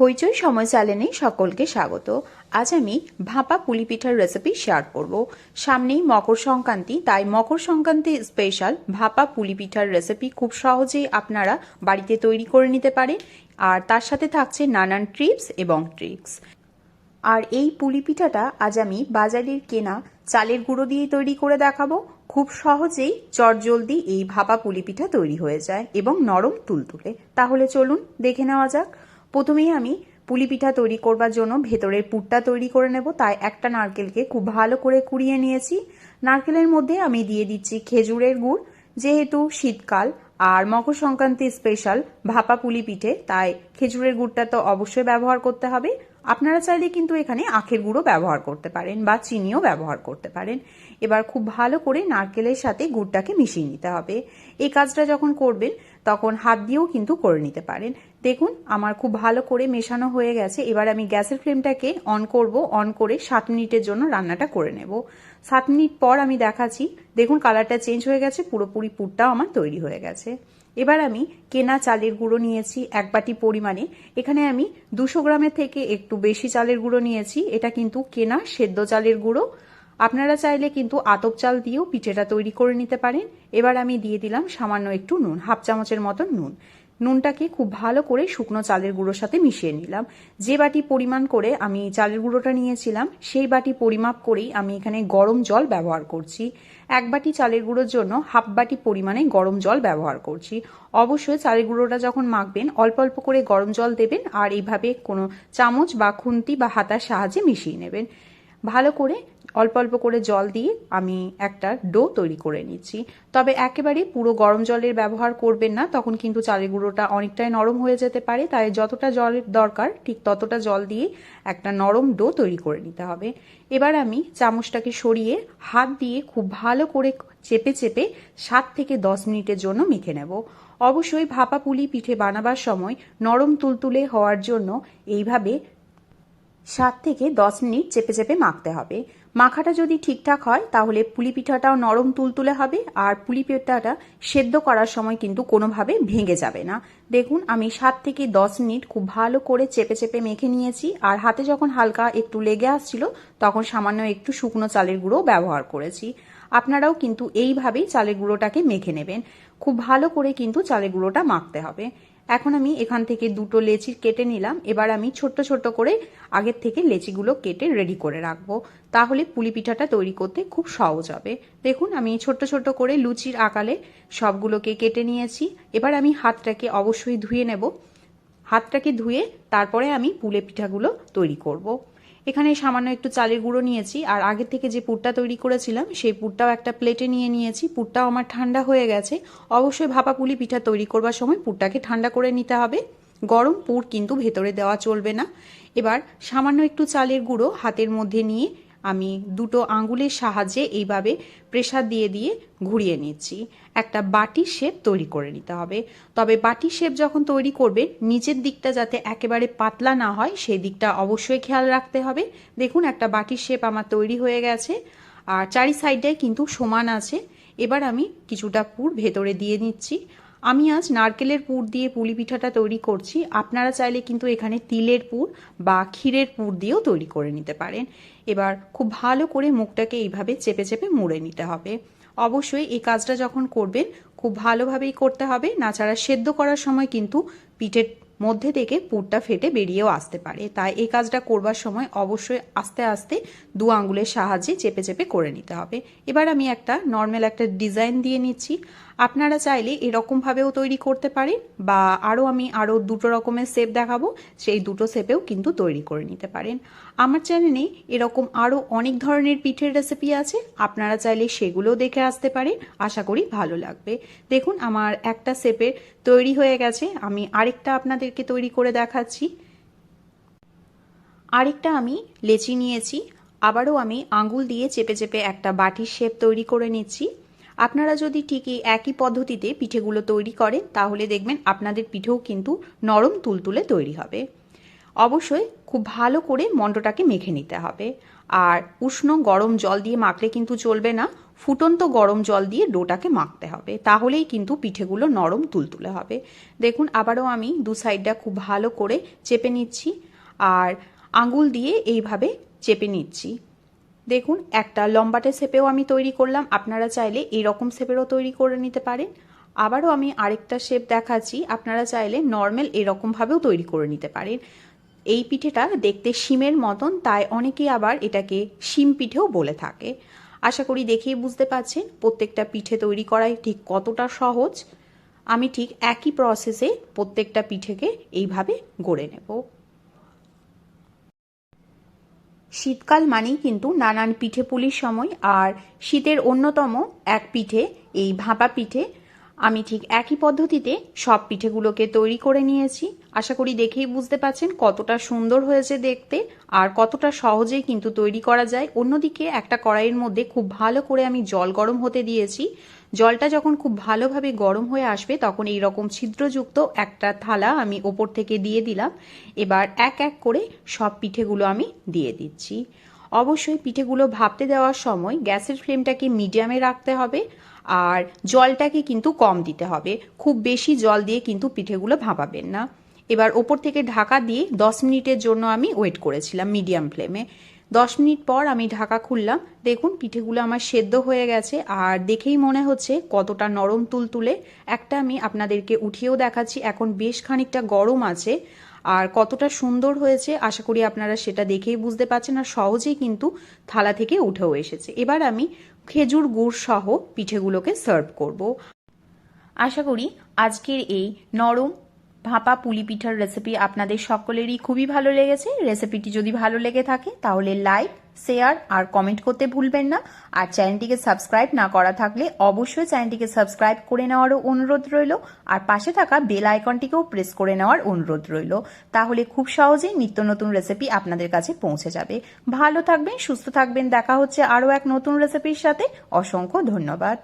হইচই সময় চ্যানেলে সকলকে স্বাগত। আজ আমি ভাপা পুলি পিঠার রেসিপি শেয়ার করব। সামনেই মকর সংক্রান্তি, তাই মকর সংক্রান্তি স্পেশাল ভাপা পুলি পিঠার রেসিপি খুব সহজেই আপনারা বাড়িতে তৈরি করে নিতে পারেন। আর তার সাথে থাকছে নানান ট্রিপস এবং ট্রিক্স আর এই পুলি পিঠাটা আজ আমি বাজারের কেনা চালের গুঁড়ো দিয়ে তৈরি করে দেখাবো। খুব সহজেই চটজলদি এই ভাপা পুলি পিঠা তৈরি হয়ে যায় এবং নরম তুলতুলে। তাহলে চলুন দেখে নেওয়া যাক। প্রথমেই আমি পুলি পিঠা তৈরি করবার জন্য ভেতরের পুরটা তৈরি করে নেব, তাই একটা নারকেলকে খুব ভালো করে কুড়িয়ে নিয়েছি। নারকেলের মধ্যে আমি দিয়ে দিচ্ছি খেজুরের গুড়, যেহেতু শীতকাল আর মকর সংক্রান্তি স্পেশাল ভাপা পুলি পিঠে তাই খেজুরের গুড়টা তো অবশ্যই ব্যবহার করতে হবে। আপনারা চাইলে কিন্তু এখানে আখের গুঁড়ো ব্যবহার করতে পারেন বা চিনিও ব্যবহার করতে পারেন। এবার খুব ভালো করে নারকেলের সাথে গুড়টাকে মিশিয়ে নিতে হবে। এই কাজটা যখন করবেন, তখন হাত দিয়েও কিন্তু করে নিতে পারেন। দেখুন, আমার খুব ভালো করে মেশানো হয়ে গেছে। এবার আমি গ্যাসের ফ্লেমটাকে অন করব, অন করে সাত মিনিটের জন্য রান্নাটা করে নেব। সাত মিনিট পর আমি দেখাচ্ছি। দেখুন কালারটা চেঞ্জ হয়ে গেছে, পুরোপুরি পুরটাও আমার তৈরি হয়ে গেছে। এবার আমি কেনা চালের গুঁড়ো নিয়েছি এক বাটি পরিমাণে। এখানে আমি দুশো গ্রামের থেকে একটু বেশি চালের গুঁড়ো নিয়েছি। এটা কিন্তু কেনা সেদ্ধ চালের গুঁড়ো। আপনারা চাইলে কিন্তু আতপ চাল দিয়েও পিঠেটা তৈরি করে নিতে পারেন। এবার আমি দিয়ে দিলাম সামান্য একটু নুন, হাফ চামচের মতন নুন। নুনটাকে খুব ভালো করে শুকনো চালের গুঁড়োর সাথে মিশিয়ে নিলাম। যে বাটি পরিমাণ করে আমি চালের গুঁড়োটা নিয়েছিলাম, সেই বাটি পরিমাপ করেই আমি এখানে গরম জল ব্যবহার করছি। এক বাটি চালের গুঁড়োর জন্য হাফ বাটি পরিমাণে গরম জল ব্যবহার করছি। অবশ্যই চালের গুঁড়োটা যখন মাখবেন, অল্প অল্প করে গরম জল দেবেন আর এইভাবে কোনো চামচ বা খুন্তি বা হাতার সাহায্যে মিশিয়ে নেবেন। ভালো করে অল্প অল্প করে জল দিয়ে আমি একটা ডো তৈরি করে নিচ্ছি। তবে একেবারে পুরো গরম জলের ব্যবহার করবেন না, তখন কিন্তু চালের গুঁড়োটা অনেকটাই নরম হয়ে যেতে পারে। তাই যতটা জলের দরকার, ঠিক ততটা জল দিয়ে একটা নরম ডো তৈরি করে নিতে হবে। এবার আমি চামচটাকে সরিয়ে হাত দিয়ে খুব ভালো করে চেপে চেপে সাত থেকে দশ মিনিটের জন্য মেখে নেব। অবশ্যই ভাপা পুলি পিঠে বানাবার সময় নরম তুলতুলে হওয়ার জন্য এইভাবে সাত থেকে দশ মিনিট চেপে চেপে মাখতে হবে। মাখাটা যদি ঠিকঠাক হয়, তাহলে পুলি পিঠাটাও নরম তুলতুলে হবে আর পুলি পিঠাটা সেদ্ধ করার সময় কিন্তু কোনোভাবে ভেঙে যাবে না। দেখুন, আমি সাত থেকে দশ মিনিট খুব ভালো করে চেপে চেপে মেখে নিয়েছি আর হাতে যখন হালকা একটু লেগে আসছিল, তখন সামান্য একটু শুকনো চালের গুঁড়ো ব্যবহার করেছি। আপনারাও কিন্তু এইভাবেই চালের গুঁড়োটাকে মেখে নেবেন। খুব ভালো করে কিন্তু চালের গুঁড়োটা মাখতে হবে। এখন আমি এখান থেকে দুটো লেচি কেটে নিলাম। এবার আমি ছোট্ট ছোট্ট করে আগের থেকে লেচিগুলো কেটে রেডি করে রাখব। তাহলে পুলি পিঠাটা তৈরি করতে খুব সহজ হবে। দেখুন, আমি ছোট্ট ছোট্ট করে লুচির আকালে সবগুলোকে কেটে নিয়েছি। এবার আমি হাতটাকে অবশ্যই ধুয়ে নেব। হাতটাকে ধুয়ে তারপরে আমি পুলে পিঠাগুলো তৈরি করব। এখানে সামান্য একটু চালের গুঁড়ো নিয়েছি, আর আগের থেকে যে পুরটা তৈরি করেছিলাম, সেই পুরটাও একটা প্লেটে নিয়ে নিয়েছি। পুরটাও আমার ঠান্ডা হয়ে গেছে। অবশ্যই ভাপা পুলি পিঠা তৈরি করবার সময় পুরটাকে ঠান্ডা করে নিতে হবে। গরম পুর কিন্তু ভেতরে দেওয়া চলবে না। এবার সামান্য একটু চালের গুঁড়ো হাতের মধ্যে নিয়ে আমি দুটো আঙ্গুলের সাহায্যে এইভাবে প্রেসার দিয়ে দিয়ে ঘুরিয়ে নিচ্ছি। একটা বাটির শেপ তৈরি করে নিতে হবে। তবে বাটির শেপ যখন তৈরি করবে নিচের দিকটা যাতে একেবারে পাতলা না হয়, সেই দিকটা অবশ্যই খেয়াল রাখতে হবে। দেখুন, একটা বাটির শেপ আমার তৈরি হয়ে গেছে। আর চারি সাইডটায় কিন্তু সমান আছে। এবার আমি কিছুটা পুর ভেতরে দিয়ে নিচ্ছি। আমি আজ নারকেলের পুর দিয়ে পুলি পিঠাটা তৈরি করছি। আপনারা চাইলে কিন্তু এখানে তিলের পুর বা ক্ষীরের পুর দিয়েও তৈরি করে নিতে পারেন। এবার খুব ভালো করে মুখটাকে এইভাবে চেপে চেপে মুড়ে নিতে হবে। অবশ্যই এই কাজটা যখন করবেন, খুব ভালোভাবেই করতে হবে। নাছাড়া সেদ্ধ করার সময় কিন্তু পিঠের মধ্যে থেকে পুরটা ফেটে বেরিয়েও আসতে পারে। তাই এই কাজটা করবার সময় অবশ্যই আস্তে আস্তে দু আঙ্গুলের সাহায্যে চেপে চেপে করে নিতে হবে। এবার আমি একটা নর্মাল একটা ডিজাইন দিয়ে নিচ্ছি। আপনারা চাইলে এরকমভাবেও তৈরি করতে পারেন বা আরও আমি আরও দুটো রকমের শেপ দেখাবো। সেই দুটো শেপেও কিন্তু তৈরি করে নিতে পারেন। আমার চ্যানেলে এরকম আরও অনেক ধরনের পিঠের রেসিপি আছে। আপনারা চাইলে সেগুলোও দেখে আসতে পারেন। আশা করি ভালো লাগবে। দেখুন, আমার একটা শেপের তৈরি হয়ে গেছে। আমি আরেকটা আপনাদেরকে তৈরি করে দেখাচ্ছি। আরেকটা আমি লেচি নিয়েছি। আবারও আমি আঙ্গুল দিয়ে চেপে চেপে একটা বাটির শেপ তৈরি করে নিচ্ছি। আপনারা যদি ঠিকই একই পদ্ধতিতে পিঠেগুলো তৈরি করেন, তাহলে দেখবেন আপনাদের পিঠেও কিন্তু নরম তুলতুলে তৈরি হবে। অবশ্যই খুব ভালো করে মণ্ডটাকে মেখে নিতে হবে। আর উষ্ণ গরম জল দিয়ে মাখলে কিন্তু চলবে না। ফুটন্ত গরম জল দিয়ে ডোটাকে মাখতে হবে। তাহলেই কিন্তু পিঠেগুলো নরম তুলতুলে হবে। দেখুন, আবারও আমি দু সাইডটা খুব ভালো করে চেপে নিচ্ছি আর আঙুল দিয়ে এইভাবে চেপে নিচ্ছি। দেখুন, একটা লম্বাটে শেপেও আমি তৈরি করলাম। আপনারা চাইলে এই রকম শেপেরও তৈরি করে নিতে পারেন। আবারও আমি আরেকটা শেপ দেখাচ্ছি। আপনারা চাইলে নর্মাল এরকমভাবেও তৈরি করে নিতে পারেন। এই পিঠেটা দেখতে শিমের মতন, তাই অনেকেই আবার এটাকে শিম পিঠেও বলে থাকে। আশা করি দেখেই বুঝতে পাচ্ছেন প্রত্যেকটা পিঠে তৈরি করাই ঠিক কতটা সহজ। আমি ঠিক একই প্রসেসে প্রত্যেকটা পিঠেকে এইভাবে গড়ে নেব। শীতকাল মানেই কিন্তু নানান পিঠে পুলির সময়, আর শীতের অন্যতম এক পিঠে এই ভাপা পিঠে আমি ঠিক একই পদ্ধতিতে সব পিঠেগুলোকে তৈরি করে নিয়েছি। আশা করি দেখেই বুঝতে পাচ্ছেন কতটা সুন্দর হয়েছে দেখতে আর কতটা সহজেই কিন্তু তৈরি করা যায়। অন্যদিকে একটা কড়াইয়ের মধ্যে খুব ভালো করে আমি জল গরম হতে দিয়েছি। জলটা যখন খুব ভালোভাবে গরম হয়ে আসবে তখন এই রকম ছিদ্রযুক্ত একটা থালা আমি ওপর থেকে দিয়ে দিলাম। এবার এক এক করে সব পিঠেগুলো আমি দিয়ে দিচ্ছি। অবশ্যই পিঠেগুলো ভাপতে দেওয়ার সময় গ্যাসের ফ্লেমটাকে মিডিয়ামে রাখতে হবে আর জলটাকে কিন্তু কম দিতে হবে। খুব বেশি জল দিয়ে কিন্তু পিঠেগুলো ভাপাবেন না। এবার ওপর থেকে ঢাকা দিয়ে দশ মিনিটের জন্য আমি ওয়েট করেছিলাম মিডিয়াম ফ্লেমে। দশ মিনিট পর আমি ঢাকা খুললাম। দেখুন, পিঠেগুলো আমার সেদ্ধ হয়ে গেছে আর দেখেই মনে হচ্ছে কতটা নরম তুলতুলে। একটা আমি আপনাদেরকে উঠিয়েও দেখাচ্ছি। এখন বেশ খানিকটা গরম আছে। আর কতটা সুন্দর হয়েছে, আশা করি আপনারা সেটা দেখেই বুঝতে পারছেন আর সহজেই কিন্তু থালা থেকে উঠেও এসেছে। এবার আমি খেজুর গুড় সহ পিঠেগুলোকে সার্ভ করব। আশা করি আজকের এই নরম ভাপা পুলি পিঠার রেসিপি আপনাদের সকলেরই খুবই ভালো লেগেছে। রেসিপিটি যদি ভালো লেগে থাকে, তাহলে লাইক শেয়ার আর কমেন্ট করতে ভুলবেন না। আর চ্যানেলটিকে সাবস্ক্রাইব না করা থাকলে অবশ্যই চ্যানেলটিকে সাবস্ক্রাইব করে নেওয়ারও অনুরোধ রইল। আর পাশে থাকা বেল আইকনটিকেও প্রেস করে নেওয়ার অনুরোধ রইল। তাহলে খুব সহজেই নিত্য নতুন রেসিপি আপনাদের কাছে পৌঁছে যাবে। ভালো থাকবেন, সুস্থ থাকবেন। দেখা হচ্ছে আরও এক নতুন রেসিপির সাথে। অসংখ্য ধন্যবাদ।